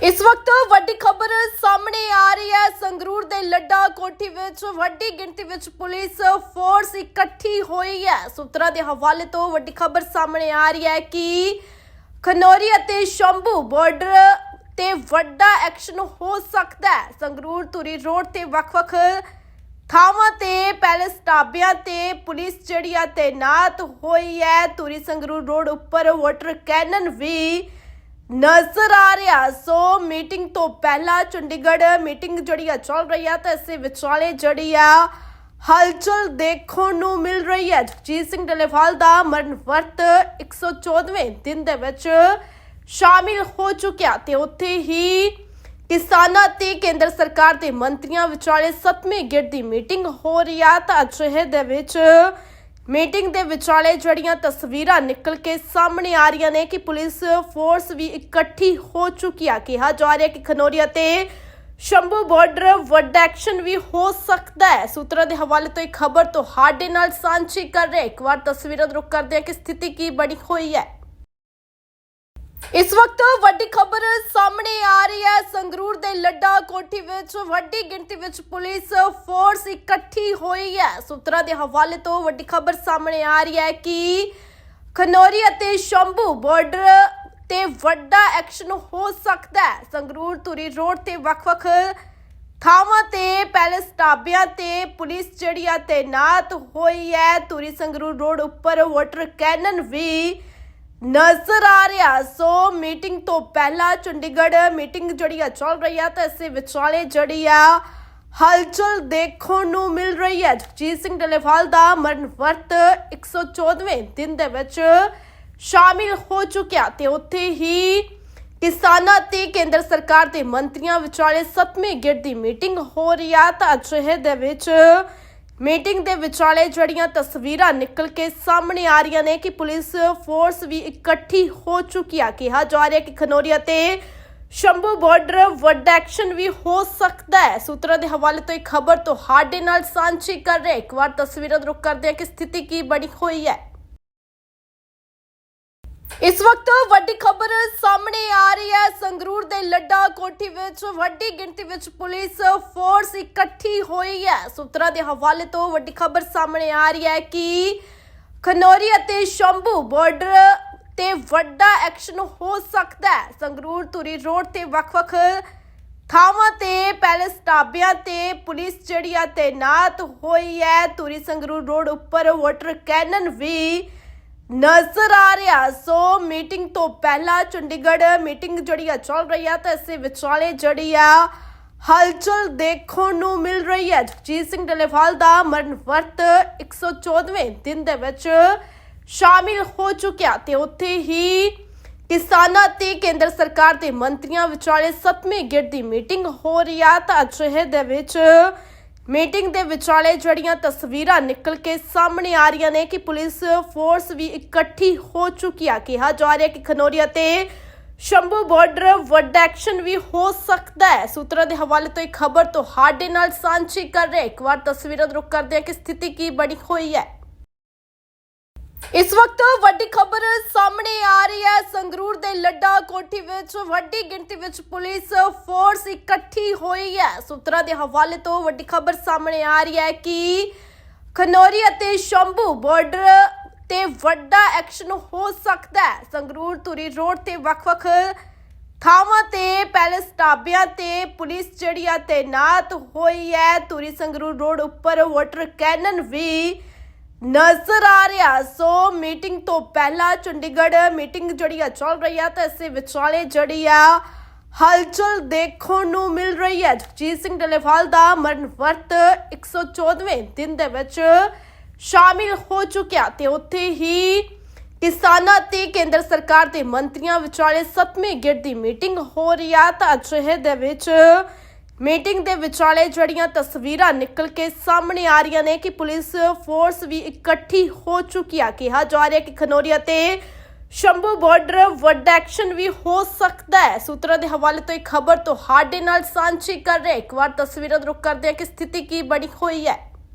ਇਸ ਵਕਤ ਵੱਡੀ ਖਬਰ ਸਾਹਮਣੇ ਆ ਰਹੀ ਹੈ। ਸੰਗਰੂਰ ਦੇ ਲੱਡਾ ਕੋਠੀ ਵਿੱਚ ਵੱਡੀ ਗਿਣਤੀ ਵਿੱਚ ਪੁਲਿਸ ਫੋਰਸ ਇਕੱਠੀ ਹੋਈ ਹੈ। ਸੂਤਰਾਂ ਦੇ ਹਵਾਲੇ ਤੋਂ ਵੱਡੀ ਖਬਰ ਸਾਹਮਣੇ ਆ ਰਹੀ ਹੈ ਕਿ ਖਨੌਰੀ ਅਤੇ ਸ਼ੰਭੂ ਬਾਰਡਰ ਤੇ ਵੱਡਾ ਐਕਸ਼ਨ ਹੋ ਸਕਦਾ ਹੈ। ਸੰਗਰੂਰ ਧੂਰੀ ਰੋਡ ਤੇ ਵੱਖ-ਵੱਖ ਥਾਵਾਂ ਤੇ, ਪੈਲਸ ਢਾਬਿਆਂ ਤੇ ਪੁਲਿਸ ਜਿਹੜੀ ਆ ਤੈਨਾਤ ਹੋਈ ਹੈ। ਧੂਰੀ ਸੰਗਰੂਰ ਰੋਡ ਉੱਪਰ ਵਾਟਰ ਕੈਨਨ ਵੀ ਨਜ਼ਰ ਆ ਰਿਹਾ। ਸੋ ਮੀਟਿੰਗ ਤੋਂ ਪਹਿਲਾਂ ਚੰਡੀਗੜ੍ਹ ਮੀਟਿੰਗ ਜਿਹੜੀ ਆ ਚੱਲ ਰਹੀ ਆ, ਤਾਂ ਇਸੇ ਵਿਚਾਲੇ ਜਿਹੜੀ ਆ ਹਲਚਲ ਦੇਖਣ ਨੂੰ ਮਿਲ ਰਹੀ ਹੈ ਜਗਜੀਤ ਸਿੰਘ ਡਲੇਵਾਲ ਦਾ ਮਰਨ ਵਰਤ 114ਵੇਂ ਦਿਨ ਦੇ ਵਿੱਚ ਸ਼ਾਮਿਲ ਹੋ ਚੁੱਕਿਆ ਤੇ ਉੱਥੇ ਹੀ ਕਿਸਾਨਾਂ ਤੇ ਕੇਂਦਰ ਸਰਕਾਰ ਦੇ ਮੰਤਰੀਆਂ ਵਿਚਾਲੇ 7ਵੇਂ ਗੇੜ ਦੀ ਮੀਟਿੰਗ ਹੋ ਰਹੀ ਆ। ਤਾਂ ਅਜਿਹੇ ਦੇ ਵਿੱਚ ਮੀਟਿੰਗ ਦੇ ਵਿਚਾਲੇ ਜਿਹੜੀਆਂ ਤਸਵੀਰਾਂ ਨਿਕਲ ਕੇ ਸਾਹਮਣੇ ਆ ਰਹੀਆਂ ਨੇ ਕਿ ਪੁਲਿਸ ਫੋਰਸ ਵੀ ਇਕੱਠੀ ਹੋ ਚੁੱਕੀ ਆ। ਕਿਹਾ ਜਾ ਰਿਹਾ ਕਿ ਖਨੋਰੀ ਅਤੇ ਸ਼ੰਭੂ ਬਾਰਡਰ ਵੱਡਾ ਐਕਸ਼ਨ ਵੀ ਹੋ ਸਕਦਾ ਹੈ। ਸੂਤਰਾਂ ਦੇ ਹਵਾਲੇ ਤੋਂ ਇੱਕ ਖਬਰ ਤੁਹਾਡੇ ਨਾਲ ਸਾਂਝੀ ਕਰ ਰਹੇ ਇੱਕ ਵਾਰ ਤਸਵੀਰਾਂ ਦਾ ਰੁਕ ਕਰਦੇ ਹਾਂ ਕਿ ਸਥਿਤੀ ਕੀ ਬਣੀ ਹੋਈ ਹੈ। ਇਸ ਵਕਤ ਵੱਡੀ ਖਬਰ ਸਾਹਮਣੇ ਆ ਰਹੀ ਹੈ। ਸੰਗਰੂਰ ਦੇ ਲੱਡਾ ਕੋਠੀ ਵਿੱਚ ਵੱਡੀ ਗਿਣਤੀ ਵਿੱਚ ਪੁਲਿਸ ਫੋਰਸ ਇਕੱਠੀ ਹੋਈ ਹੈ। ਸੂਤਰਾਂ ਦੇ ਹਵਾਲੇ ਤੋਂ ਵੱਡੀ ਖਬਰ ਸਾਹਮਣੇ ਆ ਰਹੀ ਹੈ ਕਿ ਖਨੌਰੀ ਅਤੇ ਸ਼ੰਭੂ ਬਾਰਡਰ ਤੇ ਵੱਡਾ ਐਕਸ਼ਨ ਹੋ ਸਕਦਾ ਹੈ। ਸੰਗਰੂਰ ਧੂਰੀ ਰੋਡ ਤੇ ਵੱਖ-ਵੱਖ ਥਾਵਾਂ ਤੇ, ਪੈਲਸ ਢਾਬਿਆਂ ਤੇ ਪੁਲਿਸ ਜਿਹੜੀ ਆ ਤੈਨਾਤ ਹੋਈ ਹੈ। ਧੂਰੀ ਸੰਗਰੂਰ ਰੋਡ ਉੱਪਰ ਵਾਟਰ ਕੈਨਨ ਵੀ ਨਜ਼ਰ ਆ ਰਿਹਾ। ਸੋ ਮੀਟਿੰਗ ਤੋਂ ਪਹਿਲਾਂ ਚੰਡੀਗੜ੍ਹ ਮੀਟਿੰਗ ਜਿਹੜੀ ਆ ਚੱਲ ਰਹੀ ਆ ਤਾਂ ਇਸੇ ਵਿਚਾਲੇ ਜਿਹੜੀ ਆ ਹਲਚਲ ਦੇਖਣ ਨੂੰ ਮਿਲ ਰਹੀ ਹੈ ਜਗਜੀਤ ਸਿੰਘ ਡਲੇਵਾਲ ਦਾ ਮਰਨ ਵਰਤ 114ਵੇਂ ਦਿਨ ਦੇ ਵਿੱਚ ਸ਼ਾਮਿਲ ਹੋ ਚੁੱਕਿਆ ਤੇ ਉੱਥੇ ਹੀ ਕਿਸਾਨਾਂ ਤੇ ਕੇਂਦਰ ਸਰਕਾਰ ਦੇ ਮੰਤਰੀਆਂ ਵਿਚਾਲੇ 7ਵੇਂ ਗਿਰ ਦੀ ਮੀਟਿੰਗ ਹੋ ਰਹੀ ਆ। ਤਾਂ ਅਜਿਹੇ ਦੇ ਵਿੱਚ ਮੀਟਿੰਗ ਦੇ ਵਿਚਾਲੇ ਜਿਹੜੀਆਂ ਤਸਵੀਰਾਂ ਨਿਕਲ ਕੇ ਸਾਹਮਣੇ ਆ ਰਹੀਆਂ ਨੇ ਕਿ ਪੁਲਿਸ ਫੋਰਸ ਵੀ ਇਕੱਠੀ ਹੋ ਚੁੱਕੀ ਆ। ਕਿਹਾ ਜਾ ਰਿਹਾ ਕਿ ਖਨੌਰੀ ਅਤੇ ਸ਼ੰਭੂ ਬਾਰਡਰ ਵੱਡਾ ਐਕਸ਼ਨ ਵੀ ਹੋ ਸਕਦਾ ਹੈ। ਸੂਤਰਾਂ ਦੇ ਹਵਾਲੇ ਤੋਂ ਇੱਕ ਖਬਰ ਤੁਹਾਡੇ ਨਾਲ ਸਾਂਝੀ ਕਰ ਰਹੇ ਇੱਕ ਵਾਰ ਤਸਵੀਰਾਂ ਦਾ ਰੁਕ ਕਰਦੇ ਹਾਂ ਕਿ ਸਥਿਤੀ ਕੀ ਬਣੀ ਹੋਈ ਹੈ। ਇਸ ਵਕਤ ਵੱਡੀ ਖਬਰ ਸਾਹਮਣੇ ਆ ਰਹੀ ਹੈ। ਸੰਗਰੂਰ ਦੇ ਲੱਡਾ ਕੋਠੀ ਵਿੱਚ ਵੱਡੀ ਗਿਣਤੀ ਵਿੱਚ ਪੁਲਿਸ ਫੋਰਸ ਇਕੱਠੀ ਹੋਈ ਹੈ। ਸੂਤਰਾਂ ਦੇ ਹਵਾਲੇ ਤੋਂ ਵੱਡੀ ਖਬਰ ਸਾਹਮਣੇ ਆ ਰਹੀ ਹੈ ਕਿ ਖਨੌਰੀ ਅਤੇ ਸ਼ੰਭੂ ਬਾਰਡਰ ਤੇ ਵੱਡਾ ਐਕਸ਼ਨ ਹੋ ਸਕਦਾ ਹੈ। ਸੰਗਰੂਰ ਧੂਰੀ ਰੋਡ ਤੇ ਵੱਖ-ਵੱਖ ਥਾਵਾਂ ਤੇ, ਪੈਲਸ ਢਾਬਿਆਂ ਤੇ ਪੁਲਿਸ ਜਿਹੜੀ ਆ ਤੈਨਾਤ ਹੋਈ ਹੈ। ਧੂਰੀ ਸੰਗਰੂਰ ਰੋਡ ਉੱਪਰ ਵਾਟਰ ਕੈਨਨ ਵੀ ਨਜ਼ਰ ਆ ਰਿਹਾ। ਸੋ ਮੀਟਿੰਗ ਤੋਂ ਪਹਿਲਾਂ ਚੰਡੀਗੜ੍ਹ ਮੀਟਿੰਗ ਜਿਹੜੀ ਆ ਚੱਲ ਰਹੀ ਆ, ਤਾਂ ਇਸੇ ਵਿਚਾਲੇ ਜਿਹੜੀ ਆ ਹਲਚਲ ਦੇਖਣ ਨੂੰ ਮਿਲ ਰਹੀ ਹੈ ਜਗਜੀਤ ਸਿੰਘ ਡਲੇਵਾਲ ਦਾ ਮਰਨ ਵਰਤ 114ਵੇਂ ਦਿਨ ਦੇ ਵਿੱਚ ਸ਼ਾਮਿਲ ਹੋ ਚੁੱਕਿਆ ਤੇ ਉੱਥੇ ਹੀ ਕਿਸਾਨਾਂ ਤੇ ਕੇਂਦਰ ਸਰਕਾਰ ਦੇ ਮੰਤਰੀਆਂ ਵਿਚਾਲੇ 7ਵੇਂ ਗੇੜ ਦੀ ਮੀਟਿੰਗ ਹੋ ਰਹੀ ਆ। ਤਾਂ ਅਜਿਹੇ ਦੇ ਵਿੱਚ ਮੀਟਿੰਗ ਦੇ ਵਿਚਾਲੇ ਜਿਹੜੀਆਂ ਤਸਵੀਰਾਂ ਨਿਕਲ ਕੇ ਸਾਹਮਣੇ ਆ ਰਹੀਆਂ ਨੇ ਕਿ ਪੁਲਿਸ ਫੋਰਸ ਵੀ ਇਕੱਠੀ ਹੋ ਚੁੱਕੀ ਆ। ਕਿਹਾ ਜਾ ਰਿਹਾ ਕਿ ਖਨੌਰੀ ਅਤੇ ਸ਼ੰਭੂ ਬਾਰਡਰ ਵੱਡਾ ਐਕਸ਼ਨ ਵੀ ਹੋ ਸਕਦਾ ਹੈ। ਸੂਤਰਾਂ ਦੇ ਹਵਾਲੇ ਤੋਂ ਇੱਕ ਖਬਰ ਤੁਹਾਡੇ ਨਾਲ ਸਾਂਝੀ ਕਰ ਰਹੇ ਇੱਕ ਵਾਰ ਤਸਵੀਰਾਂ ਦਾ ਰੁਕ ਕਰਦੇ ਹਾਂ ਕਿ ਸਥਿਤੀ ਕੀ ਬਣੀ ਹੋਈ ਹੈ। ਇਸ ਵਕਤ ਵੱਡੀ ਖਬਰ ਸਾਹਮਣੇ ਆ ਰਹੀ ਹੈ। ਸੰਗਰੂਰ ਦੇ ਲੱਡਾ ਕੋਠੀ ਵਿੱਚ ਵੱਡੀ ਗਿਣਤੀ ਵਿੱਚ ਪੁਲਿਸ ਫੋਰਸ ਇਕੱਠੀ ਹੋਈ ਹੈ। ਸੂਤਰਾਂ ਦੇ ਹਵਾਲੇ ਤੋਂ ਵੱਡੀ ਖਬਰ ਸਾਹਮਣੇ ਆ ਰਹੀ ਹੈ ਕਿ ਖਨੌਰੀ ਅਤੇ ਸ਼ੰਭੂ ਬਾਰਡਰ ਤੇ ਵੱਡਾ ਐਕਸ਼ਨ ਹੋ ਸਕਦਾ ਹੈ। ਸੰਗਰੂਰ ਧੂਰੀ ਰੋਡ ਤੇ ਵੱਖ-ਵੱਖ ਥਾਵਾਂ ਤੇ, ਪੈਲਸ ਢਾਬਿਆਂ ਤੇ ਪੁਲਿਸ ਜਿਹੜੀ ਆ ਤੈਨਾਤ ਹੋਈ ਹੈ। ਧੂਰੀ ਸੰਗਰੂਰ ਰੋਡ ਉੱਪਰ ਵਾਟਰ ਕੈਨਨ ਵੀ ਨਜ਼ਰ ਆ ਰਿਹਾ। ਸੋ ਮੀਟਿੰਗ ਤੋਂ ਪਹਿਲਾਂ ਚੰਡੀਗੜ੍ਹ ਮੀਟਿੰਗ ਜਿਹੜੀ ਆ ਚੱਲ ਰਹੀ ਆ ਤਾਂ ਇਸੇ ਵਿਚਾਲੇ ਜਿਹੜੀ ਆ ਹਲਚਲ ਦੇਖਣ ਨੂੰ ਮਿਲ ਰਹੀ ਹੈ ਜਗਜੀਤ ਸਿੰਘ ਡਲੇਵਾਲ ਦਾ ਮਰਨ ਵਰਤ 114ਵੇਂ ਦਿਨ ਦੇ ਵਿੱਚ ਸ਼ਾਮਿਲ ਹੋ ਚੁੱਕਿਆ ਤੇ ਉੱਥੇ ਹੀ ਕਿਸਾਨਾਂ ਤੇ ਕੇਂਦਰ ਸਰਕਾਰ ਦੇ ਮੰਤਰੀਆਂ ਵਿਚਾਲੇ 7ਵੇਂ ਗਿਰ ਦੀ ਮੀਟਿੰਗ ਹੋ ਰਹੀ ਆ ਤਾਂ ਅਜਿਹੇ ਦੇ ਵਿੱਚ ਮੀਟਿੰਗ ਦੇ ਵਿਚਾਲੇ ਜਿਹੜੀਆਂ ਤਸਵੀਰਾਂ ਨਿਕਲ ਕੇ ਸਾਹਮਣੇ ਆ ਰਹੀਆਂ ਨੇ ਕਿ ਪੁਲਿਸ ਫੋਰਸ ਵੀ ਇਕੱਠੀ ਹੋ ਚੁੱਕੀ ਆ। ਕਿਹਾ ਜਾ ਰਿਹਾ ਕਿ ਖਨੌਰੀ ਅਤੇ ਸ਼ੰਭੂ ਬਾਰਡਰ ਵੱਡਾ ਐਕਸ਼ਨ ਵੀ ਹੋ ਸਕਦਾ ਹੈ। ਸੂਤਰਾਂ ਦੇ ਹਵਾਲੇ ਤੋਂ ਇੱਕ ਖਬਰ ਤੁਹਾਡੇ ਨਾਲ ਸਾਂਝੀ ਕਰ ਰਹੇ ਇੱਕ ਵਾਰ ਤਸਵੀਰਾਂ ਦਾ ਰੁਕ ਕਰਦੇ ਹਾਂ ਕਿ ਸਥਿਤੀ ਕੀ ਬਣੀ ਹੋਈ ਹੈ।